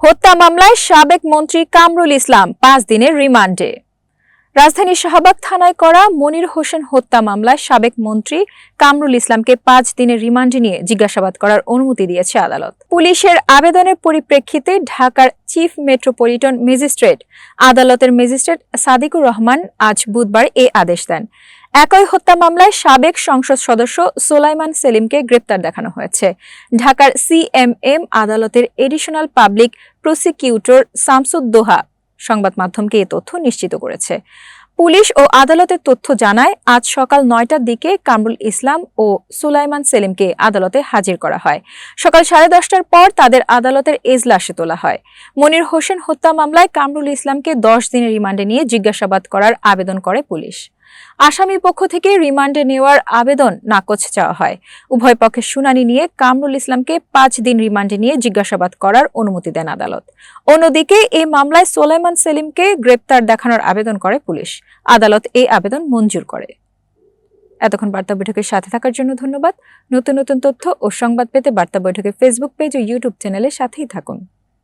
হত্যা মামলায় সাবেক মন্ত্রী কামরুল ইসলাম পাঁচ দিনের রিমান্ডে। রাজধানী শাহবাগ থানায় করা মনির হোসেন হত্যা মামলায় সাবেক মন্ত্রী কামরুল ইসলামকে পাঁচ দিনের রিমান্ডে নিয়ে জিজ্ঞাসাবাদ করার অনুমতি দিয়েছে আদালত। পুলিশের আবেদনের পরিপ্রেক্ষিতে ঢাকার চিফ মেট্রোপলিটন ম্যাজিস্ট্রেট আদালতের ম্যাজিস্ট্রেট সাদিকুর রহমান আজ বুধবার এ আদেশ দেন। একই হত্যা মামলায় সাবেক সংসদ সদস্য সোলাইমান সেলিমকে গ্রেপ্তার দেখানো হয়েছে। ঢাকার সিএমএম আদালতের এডিশনাল পাবলিক প্রসিকিউটর শামসুদ্দোহা সংবাদ মাধ্যমকে এ তথ্য নিশ্চিত করেছে। পুলিশ ও আদালতের তথ্য জানায়, আজ সকাল নয়টার দিকে কামরুল ইসলাম ও সুলাইমান সেলিমকে আদালতে হাজির করা হয়। সকাল সাড়ে দশটার পর তাদের আদালতের এজলাসে তোলা হয়। মনির হোসেন হত্যা মামলায় কামরুল ইসলামকে দশ দিনের রিমান্ডে নিয়ে জিজ্ঞাসাবাদ করার আবেদন করে পুলিশ। আসামি পক্ষ থেকে রিমান্ডে নেওয়ার আবেদন নাকচ চাওয়া হয়। উভয় পক্ষের শুনানি নিয়ে কামরুল ইসলামকে পাঁচ দিন রিমান্ডে নিয়ে জিজ্ঞাসাবাদ করার অনুমতি দেন আদালত। অন্যদিকে এই মামলায় সোলাইমান সেলিমকে গ্রেপ্তার দেখানোর আবেদন করে পুলিশ। আদালত এই আবেদন মঞ্জুর করে। এতক্ষণ বার্তা বৈঠকের সাথে থাকার জন্য ধন্যবাদ। নতুন নতুন তথ্য ও সংবাদ পেতে বার্তা বৈঠকের ফেসবুক পেজ ও ইউটিউব চ্যানেলের সাথেই থাকুন।